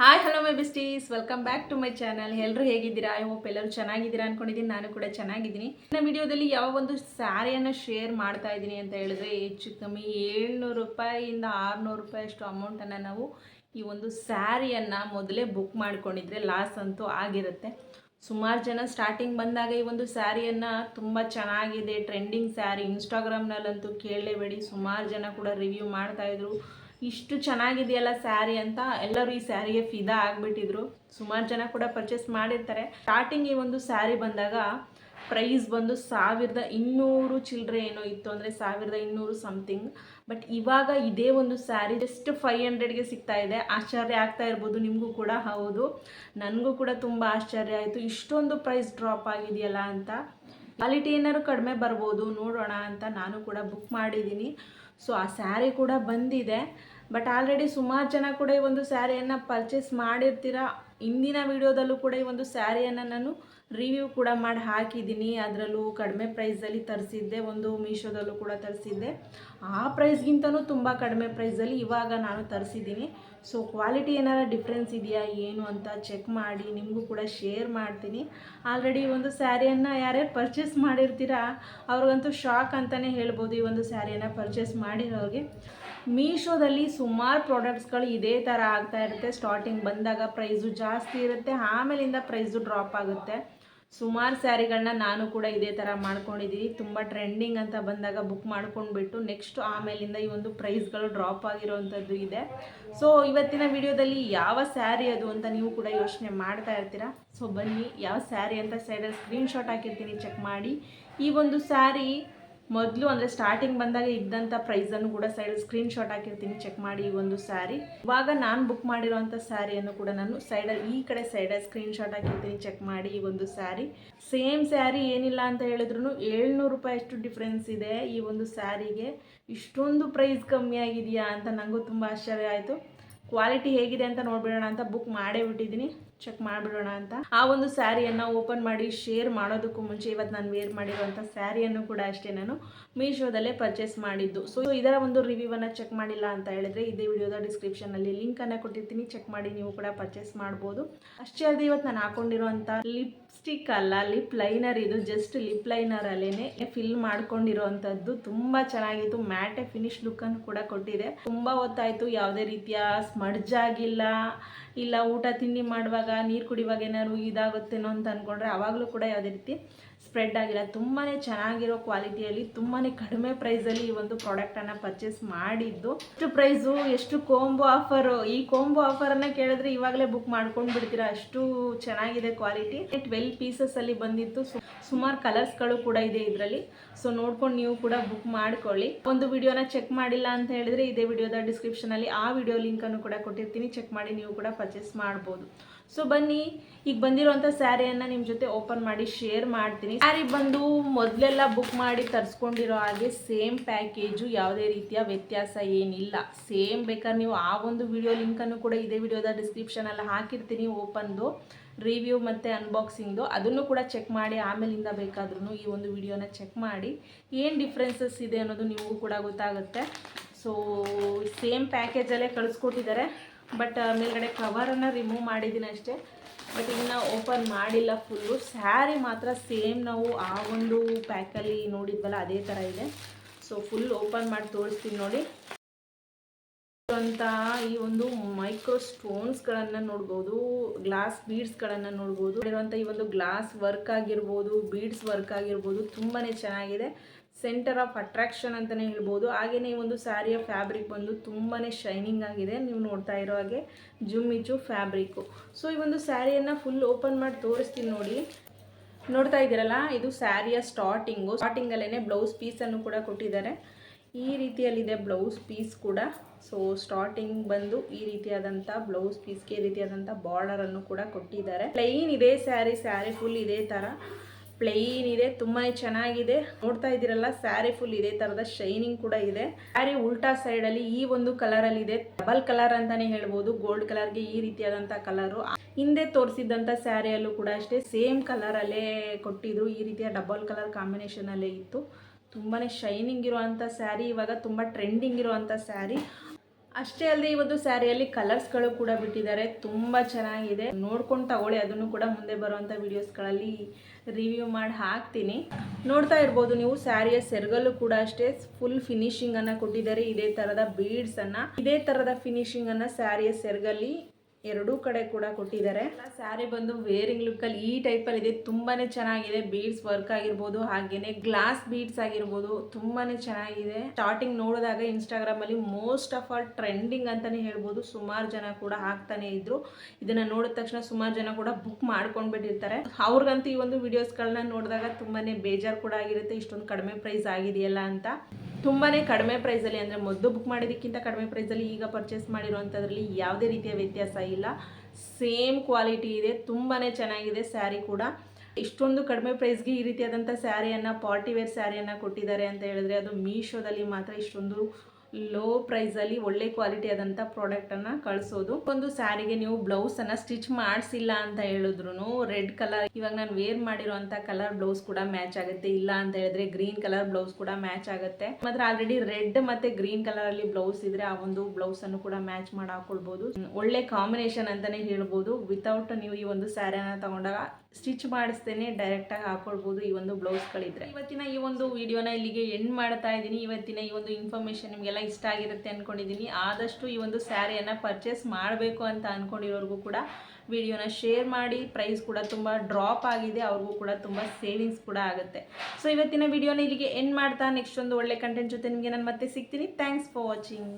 Hi hello my besties welcome back to my channel ಎಲ್ಲರೂ ಹೇಗಿದ್ದೀರಾ? I hope ಎಲ್ಲರೂ ಚೆನ್ನಾಗಿದ್ದೀರಾ ಅನ್ಕೊಂಡಿದ್ದೀನಿ. ನಾನು ಕೂಡ ಚೆನ್ನಾಗಿದ್ದೀನಿ. ನನ್ನ ವಿಡಿಯೋದಲ್ಲಿ ಯಾವ ಒಂದು ಸ್ಯಾರಿಯನ್ನು ಶೇರ್ ಮಾಡ್ತಾ ಇದ್ದೀನಿ ಅಂತ ಹೇಳಿದ್ರೆ ಹೆಚ್ಚು ಕಮ್ಮಿ ಏಳ್ನೂರು ರೂಪಾಯಿಯಿಂದ ಆರುನೂರು ರೂಪಾಯಿ ಅಷ್ಟು ಅಮೌಂಟನ್ನು ನಾವು ಈ ಒಂದು ಸ್ಯಾರಿಯನ್ನು ಮೊದಲೇ ಬುಕ್ ಮಾಡ್ಕೊಂಡಿದ್ರೆ ಲಾಸ್ ಅಂತೂ ಆಗಿರುತ್ತೆ. ಸುಮಾರು ಜನ ಸ್ಟಾರ್ಟಿಂಗ್ ಬಂದಾಗ ಈ ಒಂದು ಸ್ಯಾರಿಯನ್ನು ತುಂಬ ಚೆನ್ನಾಗಿದೆ. ಟ್ರೆಂಡಿಂಗ್ ಸ್ಯಾರಿ. ಇನ್ಸ್ಟಾಗ್ರಾಮ್ನಲ್ಲಂತೂ ಕೇಳಲೇಬೇಡಿ. ಸುಮಾರು ಜನ ಕೂಡ ರಿವ್ಯೂ ಮಾಡ್ತಾಯಿದ್ರು ಇಷ್ಟು ಚೆನ್ನಾಗಿದೆಯಲ್ಲ ಸ್ಯಾರಿ ಅಂತ ಎಲ್ಲರೂ ಈ ಸ್ಯಾರಿಗೆ ಫಿದಾ ಆಗಿಬಿಟ್ಟಿದ್ರು. ಸುಮಾರು ಜನ ಕೂಡ ಪರ್ಚೇಸ್ ಮಾಡಿರ್ತಾರೆ. ಸ್ಟಾರ್ಟಿಂಗ್ ಈ ಒಂದು ಸ್ಯಾರಿ ಬಂದಾಗ ಪ್ರೈಸ್ ಬಂದು ಸಾವಿರದ ಇನ್ನೂರು ಚಿಲ್ಲರೆ ಏನೋ ಇತ್ತು ಅಂದರೆ ಸಾವಿರದ ಇನ್ನೂರು ಸಮಥಿಂಗ್ ಬಟ್ ಇವಾಗ ಇದೇ ಒಂದು ಸ್ಯಾರಿ ಜಸ್ಟ್ ಫೈವ್ ಹಂಡ್ರೆಡ್ಗೆ ಸಿಗ್ತಾ ಇದೆ. ಆಶ್ಚರ್ಯ ಆಗ್ತಾ ಇರ್ಬೋದು ನಿಮಗೂ ಕೂಡ. ಹೌದು. ನನಗೂ ಕೂಡ ತುಂಬ ಆಶ್ಚರ್ಯ ಆಯಿತು. ಇಷ್ಟೊಂದು ಪ್ರೈಸ್ ಡ್ರಾಪ್ ಆಗಿದೆಯಲ್ಲ ಅಂತ. ಕ್ವಾಲಿಟಿ ಏನಾದ್ರು ಕಡಿಮೆ ಬರ್ಬೋದು, ನೋಡೋಣ ಅಂತ ನಾನು ಕೂಡ ಬುಕ್ ಮಾಡಿದ್ದೀನಿ. ಸೊ ಆ ಸ್ಯಾರಿ ಕೂಡ ಬಂದಿದೆ. ಬಟ್ ಆಲ್ರೆಡಿ ಸುಮಾರು ಜನ ಕೂಡ ಈ ಒಂದು ಸ್ಯಾರಿಯನ್ನು ಪರ್ಚೇಸ್ ಮಾಡಿರ್ತೀರ? ಇಂದಿನ ವಿಡಿಯೋದಲ್ಲೂ ಕೂಡ ಈ ಒಂದು ಸ್ಯಾರಿಯನ್ನು ನಾನು ರಿವ್ಯೂ ಕೂಡ ಮಾಡಿ ಹಾಕಿದ್ದೀನಿ. ಅದರಲ್ಲೂ ಕಡಿಮೆ ಪ್ರೈಸಲ್ಲಿ ತರಿಸಿದ್ದೆ, ಒಂದು ಮೀಶೋದಲ್ಲೂ ಕೂಡ ತರಿಸಿದ್ದೆ. ಆ ಪ್ರೈಸ್ಗಿಂತನೂ ತುಂಬ ಕಡಿಮೆ ಪ್ರೈಸಲ್ಲಿ ಇವಾಗ ನಾನು ತರಿಸಿದ್ದೀನಿ. ಸೊ ಕ್ವಾಲಿಟಿ ಏನಾರ ಡಿಫ್ರೆನ್ಸ್ ಇದೆಯಾ, ಏನು ಅಂತ ಚೆಕ್ ಮಾಡಿ, ನಿಮಗೂ ಕೂಡ ಶೇರ್ ಮಾಡ್ತೀನಿ. ಆಲ್ರೆಡಿ ಒಂದು ಸ್ಯಾರಿಯನ್ನು ಯಾರ್ಯಾರು ಪರ್ಚೇಸ್ ಮಾಡಿರ್ತೀರಾ, ಅವ್ರಿಗಂತೂ ಶಾಕ್ ಅಂತಲೇ ಹೇಳ್ಬೋದು ಈ ಒಂದು ಸ್ಯಾರಿಯನ್ನು ಪರ್ಚೇಸ್ ಮಾಡಿರೋರಿಗೆ. ಮೀಶೋದಲ್ಲಿ ಸುಮಾರು ಪ್ರಾಡಕ್ಟ್ಸ್ಗಳು ಇದೇ ಥರ ಆಗ್ತಾ ಇರುತ್ತೆ. ಸ್ಟಾರ್ಟಿಂಗ್ ಬಂದಾಗ ಪ್ರೈಸು ಜಾಸ್ತಿ ಇರುತ್ತೆ, ಆಮೇಲಿಂದ ಪ್ರೈಸು ಡ್ರಾಪ್ ಆಗುತ್ತೆ. ಸುಮಾರು ಸ್ಯಾರಿಗಳನ್ನ ನಾನು ಕೂಡ ಇದೇ ಥರ ಮಾಡ್ಕೊಂಡಿದ್ದೀನಿ ತುಂಬ ಟ್ರೆಂಡಿಂಗ್ ಅಂತ ಬಂದಾಗ ಬುಕ್ ಮಾಡ್ಕೊಂಡ್ಬಿಟ್ಟು ನೆಕ್ಸ್ಟ್ ಆಮೇಲಿಂದ ಈ ಒಂದು ಪ್ರೈಸ್ಗಳು ಡ್ರಾಪ್ ಆಗಿರೋವಂಥದ್ದು ಇದೆ. ಸೊ ಇವತ್ತಿನ ವಿಡಿಯೋದಲ್ಲಿ ಯಾವ ಸ್ಯಾರಿ ಅದು ಅಂತ ನೀವು ಕೂಡ ಯೋಚನೆ ಮಾಡ್ತಾ ಇರ್ತೀರಾ? ಸೊ ಬನ್ನಿ, ಯಾವ ಸ್ಯಾರಿ ಅಂತ ಸೈಡಲ್ಲಿ ಸ್ಕ್ರೀನ್ಶಾಟ್ ಹಾಕಿರ್ತೀನಿ ಚೆಕ್ ಮಾಡಿ. ಈ ಒಂದು ಸ್ಯಾರಿ ಮೊದಲು ಅಂದರೆ ಸ್ಟಾರ್ಟಿಂಗ್ ಬಂದಾಗ ಇದ್ದಂಥ ಪ್ರೈಸನ್ನು ಕೂಡ ಸೈಡ್ ಸ್ಕ್ರೀನ್ ಶಾಟ್ ಹಾಕಿರ್ತೀನಿ ಚೆಕ್ ಮಾಡಿ ಈ ಒಂದು ಸ್ಯಾರಿ ಇವಾಗ ನಾನು ಬುಕ್ ಮಾಡಿರೋಂಥ ಸ್ಯಾರಿಯನ್ನು ಕೂಡ ನಾನು ಸೈಡಲ್ಲಿ ಈ ಕಡೆ ಸೈಡಲ್ಲಿ ಸ್ಕ್ರೀನ್ ಶಾಟ್ ಹಾಕಿರ್ತೀನಿ ಚೆಕ್ ಮಾಡಿ ಈ ಒಂದು ಸ್ಯಾರಿ ಸೇಮ್ ಸ್ಯಾರಿ ಏನಿಲ್ಲ ಅಂತ ಹೇಳಿದ್ರು ಏಳ್ನೂರು ರೂಪಾಯಿ ಅಷ್ಟು ಡಿಫ್ರೆನ್ಸ್ ಇದೆ ಈ ಒಂದು ಸ್ಯಾರಿಗೆ ಇಷ್ಟೊಂದು ಪ್ರೈಸ್ ಕಮ್ಮಿ ಆಗಿದೆಯಾ ಅಂತ ನನಗೂ ತುಂಬ ಆಶ್ಚರ್ಯ ಆಯಿತು. ಕ್ವಾಲಿಟಿ ಹೇಗಿದೆ ಅಂತ ನೋಡಿಬಿಡೋಣ ಅಂತ ಬುಕ್ ಮಾಡೇ ಬಿಟ್ಟಿದ್ದೀನಿ. ಚೆಕ್ ಮಾಡಿಬಿಡೋಣ ಅಂತ. ಆ ಒಂದು ಸ್ಯಾರಿಯನ್ನು ಓಪನ್ ಮಾಡಿ ಶೇರ್ ಮಾಡೋದಕ್ಕೂ ಮುಂಚೆ ಇವತ್ತು ನಾನು ವೇರ್ ಮಾಡಿರುವಂಥ ಸ್ಯಾರಿಯನ್ನು ಕೂಡ ಅಷ್ಟೇ ನಾನು ಮೀಶೋದಲ್ಲೇ ಪರ್ಚೇಸ್ ಮಾಡಿದ್ದು. ಸೊ ಇದರ ಒಂದು ರಿವ್ಯೂವನ್ನು ಚೆಕ್ ಮಾಡಿಲ್ಲ ಅಂತ ಹೇಳಿದ್ರೆ ಇದೇ ವಿಡಿಯೋದ ಡಿಸ್ಕ್ರಿಪ್ಷನಲ್ಲಿ ಲಿಂಕನ್ನು ಕೊಟ್ಟಿರ್ತೀನಿ. ಚೆಕ್ ಮಾಡಿ ನೀವು ಕೂಡ ಪರ್ಚೇಸ್ ಮಾಡ್ಬೋದು. ಅಷ್ಟೇ ಅಲ್ಲದೆ ಇವತ್ತು ನಾನು ಹಾಕೊಂಡಿರುವಂಥ ಲಿಪ್ಸ್ಟಿಕ್ ಅಲ್ಲ ಲಿಪ್ ಲೈನರ್ ಇದು ಜಸ್ಟ್ ಲಿಪ್ ಲೈನರ್ ಅಲ್ಲೇನೆ ಫಿಲ್ ಮಾಡ್ಕೊಂಡಿರುವಂಥದ್ದು ತುಂಬ ಚೆನ್ನಾಗಿತ್ತು. ಮ್ಯಾಟೆ ಫಿನಿಶ್ ಲುಕ್ಕನ್ನು ಕೂಡ ಕೊಟ್ಟಿದೆ. ತುಂಬ ಹೊತ್ತಾಯಿತು. ಯಾವುದೇ ರೀತಿಯ ಸ್ಮಡ್ಜ್ ಆಗಿಲ್ಲ, ಇಲ್ಲ ಊಟ ತಿಂಡಿ ಮಾಡುವಾಗ ನೀರು ಕುಡಿಯುವಾಗ ಏನಾದ್ರು ಇದಾಗುತ್ತೇನೋ ಅಂತ ಅಂದ್ಕೊಂಡ್ರೆ ಆವಾಗಲೂ ಕೂಡ ಯಾವುದೇ ರೀತಿ ಸ್ಪ್ರೆಡ್ ಆಗಿಲ್ಲ. ತುಂಬಾ ಚೆನ್ನಾಗಿರೋ ಕ್ವಾಲಿಟಿಯಲ್ಲಿ ತುಂಬಾ ಕಡಿಮೆ ಪ್ರೈಸಲ್ಲಿ ಈ ಒಂದು ಪ್ರಾಡಕ್ಟನ್ನು ಪರ್ಚೇಸ್ ಮಾಡಿದ್ದು. ಎಷ್ಟು ಪ್ರೈಸು ಎಷ್ಟು ಕೋಂಬೋ ಆಫರು ಈ ಕೋಂಬೋ ಆಫರನ್ನು ಕೇಳಿದ್ರೆ ಇವಾಗಲೇ ಬುಕ್ ಮಾಡ್ಕೊಂಡು ಬಿಡ್ತೀರಾ? ಅಷ್ಟು ಚೆನ್ನಾಗಿದೆ ಕ್ವಾಲಿಟಿ ಟ್ವೆಲ್ ಪೀಸಸಲ್ಲಿ ಬಂದಿತ್ತು ಸುಮಾರು ಕಲರ್ಸ್ಗಳು ಕೂಡ ಇದೆ ಇದರಲ್ಲಿ. ಸೊ ನೋಡ್ಕೊಂಡು ನೀವು ಕೂಡ ಬುಕ್ ಮಾಡ್ಕೊಳ್ಳಿ. ಒಂದು ವಿಡಿಯೋನ ಚೆಕ್ ಮಾಡಿಲ್ಲ ಅಂತ ಹೇಳಿದ್ರೆ ಇದೇ ವಿಡಿಯೋದ ಡಿಸ್ಕ್ರಿಪ್ಷನಲ್ಲಿ ಆ ವಿಡಿಯೋ ಲಿಂಕನ್ನು ಕೂಡ ಕೊಟ್ಟಿರ್ತೀನಿ. ಚೆಕ್ ಮಾಡಿ ನೀವು ಕೂಡ ಪರ್ಚೇಸ್ ಮಾಡ್ಬೋದು. ಸೊ ಬನ್ನಿ. ಈಗ ಬಂದಿರುವಂಥ ಸ್ಯಾರಿಯನ್ನು ನಿಮ್ಮ ಜೊತೆ ಓಪನ್ ಮಾಡಿ ಶೇರ್ ಮಾಡ್ತೀನಿ. ಸ್ಯಾರಿ ಬಂದು ಮೊದಲೆಲ್ಲ ಬುಕ್ ಮಾಡಿ ತರಿಸ್ಕೊಂಡಿರೋ ಹಾಗೆ ಸೇಮ್ ಪ್ಯಾಕೇಜು ಯಾವುದೇ ರೀತಿಯ ವ್ಯತ್ಯಾಸ ಏನಿಲ್ಲ. ಸೇಮ್ ಬೇಕಾದ್ರೆ ನೀವು ಆ ಒಂದು ವಿಡಿಯೋ ಲಿಂಕನ್ನು ಕೂಡ ಇದೇ ವಿಡಿಯೋದ ಡಿಸ್ಕ್ರಿಪ್ಷನಲ್ಲಿ ಹಾಕಿರ್ತೀನಿ ಓಪನ್ದು ರಿವ್ಯೂ ಮತ್ತು ಅನ್ಬಾಕ್ಸಿಂಗ್ದು ಅದನ್ನು ಕೂಡ ಚೆಕ್ ಮಾಡಿ ಆಮೇಲಿಂದ ಬೇಕಾದ್ರೂ ಈ ಒಂದು ವಿಡಿಯೋನ ಚೆಕ್ ಮಾಡಿ ಏನು ಡಿಫ್ರೆನ್ಸಸ್ ಇದೆ ಅನ್ನೋದು ನಿಮಗೂ ಕೂಡ ಗೊತ್ತಾಗುತ್ತೆ. ಸೊ ಸೇಮ್ ಪ್ಯಾಕೇಜಲ್ಲೇ ಕಳಿಸ್ಕೊಟ್ಟಿದ್ದಾರೆ. ಬಟ್ ಮೇಲ್ಗಡೆ ಕವರನ್ನು ರಿಮೂವ್ ಮಾಡಿದ್ದೀನಿ ಅಷ್ಟೇ. ಬಟ್ ಇನ್ನು ಓಪನ್ ಮಾಡಿಲ್ಲ ಫುಲ್ಲು ಸ್ಯಾರಿ ಮಾತ್ರ ಸೇಮ್ ನಾವು ಆ ಒಂದು ಪ್ಯಾಕಲ್ಲಿ ನೋಡಿದ್ವಲ್ಲ, ಅದೇ ಥರ ಇದೆ. ಸೊ ಫುಲ್ ಓಪನ್ ಮಾಡಿ ತೋರಿಸ್ತೀನಿ ನೋಡಿ. ಅಂತ ಈ ಒಂದು ಮೈಕ್ರೋ ಸ್ಟೋನ್ಸ್ಗಳನ್ನು ನೋಡ್ಬೋದು ಗ್ಲಾಸ್ ಬೀಡ್ಸ್ಗಳನ್ನು ನೋಡ್ಬೋದು. ಇರುವಂಥ ಈ ಒಂದು ಗ್ಲಾಸ್ ವರ್ಕ್ ಆಗಿರ್ಬೋದು ಬೀಡ್ಸ್ ವರ್ಕ್ ಆಗಿರ್ಬೋದು ತುಂಬಾ ಚೆನ್ನಾಗಿದೆ. ಸೆಂಟರ್ ಆಫ್ ಅಟ್ರಾಕ್ಷನ್ ಅಂತಲೇ ಹೇಳ್ಬೋದು. ಹಾಗೆಯೇ ಈ ಒಂದು ಸ್ಯಾರಿಯ ಫ್ಯಾಬ್ರಿಕ್ ಬಂದು ತುಂಬಾ ಶೈನಿಂಗ್ ಆಗಿದೆ. ನೀವು ನೋಡ್ತಾ ಇರೋ ಹಾಗೆ ಜುಮ್ಮಿಚು ಫ್ಯಾಬ್ರಿಕ್ಕು ಸೊ ಈ ಒಂದು ಸ್ಯಾರಿಯನ್ನು ಫುಲ್ ಓಪನ್ ಮಾಡಿ ತೋರಿಸ್ತೀನಿ ನೋಡಿ. ನೋಡ್ತಾ ಇದ್ದೀರಲ್ಲ, ಇದು ಸ್ಯಾರಿಯ ಸ್ಟಾರ್ಟಿಂಗು ಸ್ಟಾರ್ಟಿಂಗಲ್ಲೇ ಬ್ಲೌಸ್ ಪೀಸನ್ನು ಕೂಡ ಕೊಟ್ಟಿದ್ದಾರೆ. ಈ ರೀತಿಯಲ್ಲಿದೆ ಬ್ಲೌಸ್ ಪೀಸ್ ಕೂಡ. ಸೊ ಸ್ಟಾರ್ಟಿಂಗ್ ಬಂದು ಈ ರೀತಿಯಾದಂಥ ಬ್ಲೌಸ್ ಪೀಸ್ಗೆ ಈ ರೀತಿಯಾದಂಥ ಬಾರ್ಡರನ್ನು ಕೂಡ ಕೊಟ್ಟಿದ್ದಾರೆ. ಪ್ಲೈನ್ ಇದೆ ಸ್ಯಾರಿ ಸ್ಯಾರಿ ಫುಲ್ ಇದೇ ಥರ ಪ್ಲೈನ್ ಇದೆ ತುಂಬಾ ಚೆನ್ನಾಗಿದೆ. ನೋಡ್ತಾ ಇದ್ದೀರಲ್ಲ ಸ್ಯಾರಿ ಫುಲ್ ಇದೇ ತರದ ಶೈನಿಂಗ್ ಕೂಡ ಇದೆ. ಸ್ಯಾರಿ ಉಲ್ಟಾ ಅಲ್ಲಿ ಈ ಒಂದು ಕಲರ್ ಅಲ್ಲಿ ಇದೆ. ಡಬಲ್ ಕಲರ್ ಅಂತಾನೆ ಹೇಳ್ಬೋದು ಗೋಲ್ಡ್ ಕಲರ್ಗೆ ಈ ರೀತಿಯಾದಂತ ಕಲರ್ ಹಿಂದೆ ತೋರಿಸಿದಂಥ ಸ್ಯಾರಿಯಲ್ಲೂ ಕೂಡ ಅಷ್ಟೇ ಸೇಮ್ ಕಲರ್ ಅಲ್ಲೇ ಕೊಟ್ಟಿದ್ರು. ಈ ರೀತಿಯ ಡಬಲ್ ಕಲರ್ ಕಾಂಬಿನೇಷನ್ ಅಲ್ಲೇ ಇತ್ತು. ತುಂಬಾನೇ ಶೈನಿಂಗ್ ಇರುವಂತ ಸ್ಯಾರಿ ಇವಾಗ ತುಂಬಾ ಟ್ರೆಂಡಿಂಗ್ ಇರುವಂತ ಸ್ಯಾರಿ ಅಷ್ಟೇ ಅಲ್ಲದೆ ಇವತ್ತು ಸ್ಯಾರಿಯಲ್ಲಿ ಕಲರ್ಸ್ಗಳು ಕೂಡ ಬಿಟ್ಟಿದ್ದಾರೆ. ತುಂಬ ಚೆನ್ನಾಗಿದೆ. ನೋಡ್ಕೊಂಡು ತಗೊಳ್ಳಿ, ಅದನ್ನು ಕೂಡ ಮುಂದೆ ಬರುವಂಥ ವಿಡಿಯೋಸ್ಗಳಲ್ಲಿ ರಿವ್ಯೂ ಮಾಡಿ ಹಾಕ್ತೀನಿ. ನೋಡ್ತಾ ಇರ್ಬೋದು, ನೀವು ಸ್ಯಾರಿಯ ಸೆರ್ಗಲ್ಲು ಕೂಡ ಅಷ್ಟೇ ಫುಲ್ ಫಿನಿಶಿಂಗ್ ಅನ್ನ ಕೊಟ್ಟಿದ್ದಾರೆ. ಇದೇ ಥರದ ಬೀಡ್ಸ್ ಅನ್ನ. ಇದೇ ಫಿನಿಶಿಂಗ್ ಅನ್ನ ಸ್ಯಾರಿಯ ಸೆರಗಲ್ಲಿ ಎರಡೂ ಕಡೆ ಕೂಡ ಕೊಟ್ಟಿದ್ದಾರೆ. ಸ್ಯಾರಿ ಬಂದು ವೇರಿಂಗ್ ಲುಕ್ ಅಲ್ಲಿ ಈ ಟೈಪ್ ಅಲ್ಲಿ ಇದೆ. ತುಂಬಾನೇ ಚೆನ್ನಾಗಿದೆ. ಬೀಡ್ಸ್ ವರ್ಕ್ ಆಗಿರ್ಬೋದು, ಹಾಗೇನೆ ಗ್ಲಾಸ್ ಬೀಡ್ಸ್ ಆಗಿರ್ಬೋದು, ತುಂಬಾನೇ ಚೆನ್ನಾಗಿದೆ. ಸ್ಟಾರ್ಟಿಂಗ್ ನೋಡಿದಾಗ ಇನ್ಸ್ಟಾಗ್ರಾಮ್ ಅಲ್ಲಿ ಮೋಸ್ಟ್ ಆಫ್ ಆಲ್ ಟ್ರೆಂಡಿಂಗ್ ಅಂತಾನೆ ಹೇಳ್ಬೋದು. ಸುಮಾರು ಜನ ಕೂಡ ಹಾಕ್ತಾನೆ ಇದ್ರು. ಇದನ್ನ ನೋಡಿದ ತಕ್ಷಣ ಸುಮಾರು ಜನ ಕೂಡ ಬುಕ್ ಮಾಡ್ಕೊಂಡ್ಬಿಟ್ಟಿರ್ತಾರೆ. ಅವ್ರಿಗಂತೂ ಈ ಒಂದು ವಿಡಿಯೋಸ್ಗಳನ್ನ ನೋಡಿದಾಗ ತುಂಬಾನೇ ಬೇಜಾರು ಕೂಡ ಆಗಿರುತ್ತೆ. ಇಷ್ಟೊಂದು ಕಡಿಮೆ ಪ್ರೈಸ್ ಆಗಿದೆಯಲ್ಲ ಅಂತ. ತುಂಬಾನೇ ಕಡಿಮೆ ಪ್ರೈಸಲ್ಲಿ ಅಂದರೆ ಮೊದಲು ಬುಕ್ ಮಾಡಿದ್ದಕ್ಕಿಂತ ಕಡಿಮೆ ಪ್ರೈಸಲ್ಲಿ ಈಗ ಪರ್ಚೇಸ್ ಮಾಡಿರೋವಂಥದ್ರಲ್ಲಿ ಯಾವುದೇ ರೀತಿಯ ವ್ಯತ್ಯಾಸ ಇಲ್ಲ. ಸೇಮ್ ಕ್ವಾಲಿಟಿ ಇದೆ ತುಂಬಾ ಚೆನ್ನಾಗಿದೆ ಸ್ಯಾರಿ ಕೂಡ. ಇಷ್ಟೊಂದು ಕಡಿಮೆ ಪ್ರೈಸ್ಗೆ ಈ ರೀತಿಯಾದಂಥ ಸ್ಯಾರಿಯನ್ನು ಪಾರ್ಟಿ ವೇರ್ ಸ್ಯಾರಿಯನ್ನು ಕೊಟ್ಟಿದ್ದಾರೆ ಅಂತ ಹೇಳಿದ್ರೆ ಅದು ಮೀಶೋದಲ್ಲಿ ಮಾತ್ರ ಇಷ್ಟೊಂದು ಲೋ ಪ್ರೈಸಲ್ಲಿ ಒಳ್ಳೆ ಕ್ವಾಲಿಟಿ ಆದಂಥ ಪ್ರಾಡಕ್ಟನ್ನು ಕಳಿಸೋದು. ಒಂದು ಸ್ಯಾರಿಗೆ ನೀವು ಬ್ಲೌಸನ್ನು ಸ್ಟಿಚ್ ಮಾಡಿಸಿಲ್ಲ ಅಂತ ಹೇಳಿದ್ರು ರೆಡ್ ಕಲರ್ ಇವಾಗ ನಾನು ವೇರ್ ಮಾಡಿರೋಂಥ ಕಲರ್ ಬ್ಲೌಸ್ ಕೂಡ ಮ್ಯಾಚ್ ಆಗುತ್ತೆ. ಇಲ್ಲ ಅಂತ ಹೇಳಿದ್ರೆ ಗ್ರೀನ್ ಕಲರ್ ಬ್ಲೌಸ್ ಕೂಡ ಮ್ಯಾಚ್ ಆಗುತ್ತೆ. ಮಾತ್ರ ಆಲ್ರೆಡಿ ರೆಡ್ ಮತ್ತೆ ಗ್ರೀನ್ ಕಲರ್ ಅಲ್ಲಿ ಬ್ಲೌಸ್ ಇದ್ರೆ ಆ ಒಂದು ಬ್ಲೌಸ್ ಅನ್ನು ಕೂಡ ಮ್ಯಾಚ್ ಮಾಡಿ ಹಾಕೊಳ್ಬಹುದು ಒಳ್ಳೆ ಕಾಂಬಿನೇಷನ್ ಅಂತಾನೆ ಹೇಳ್ಬೋದು. ವಿತೌಟ್ ನೀವು ಈ ಒಂದು ಸ್ಯಾರಿನ ತಗೊಂಡಾಗ ಸ್ಟಿಚ್ ಮಾಡಿಸ್ತೇನೆ ಡೈರೆಕ್ಟ್ ಆಗಿ ಹಾಕೊಳ್ಬಹುದು ಈ ಒಂದು ಬ್ಲೌಸ್ಗಳಿದ್ರೆ ಇವತ್ತಿನ ಈ ಒಂದು ವಿಡಿಯೋನ ಇಲ್ಲಿಗೆ ಎಂಡ್ ಮಾಡ್ತಾ ಇದ್ದೀನಿ. ಇವತ್ತಿನ ಈ ಒಂದು ಇನ್ಫಾರ್ಮೇಶನ್ ನಿಮಗೆಲ್ಲ ಇಷ್ಟ ಆಗಿರುತ್ತೆ ಅಂದ್ಕೊಂಡಿದ್ದೀನಿ ಆದಷ್ಟು ಈ ಒಂದು ಸ್ಯಾರಿಯನ್ನು ಪರ್ಚೇಸ್ ಮಾಡಬೇಕು ಅಂತ ಅಂದ್ಕೊಂಡಿರೋರಿಗೂ ಕೂಡ ವಿಡಿಯೋನ ಶೇರ್ ಮಾಡಿ ಪ್ರೈಸ್ ಕೂಡ ತುಂಬ ಡ್ರಾಪ್ ಆಗಿದೆ, ಅವ್ರಿಗೂ ಕೂಡ ತುಂಬ ಸೇವಿಂಗ್ಸ್ ಕೂಡ ಆಗುತ್ತೆ. ಸೊ ಇವತ್ತಿನ ವಿಡಿಯೋನ ಇಲ್ಲಿಗೆ ಎಂಡ್ ಮಾಡ್ತಾ ನೆಕ್ಸ್ಟ್ ಒಂದು ಒಳ್ಳೆ ಕಂಟೆಂಟ್ ಜೊತೆ ನಿಮಗೆ ನಾನು ಮತ್ತೆ ಸಿಗ್ತೀನಿ. Thanks for watching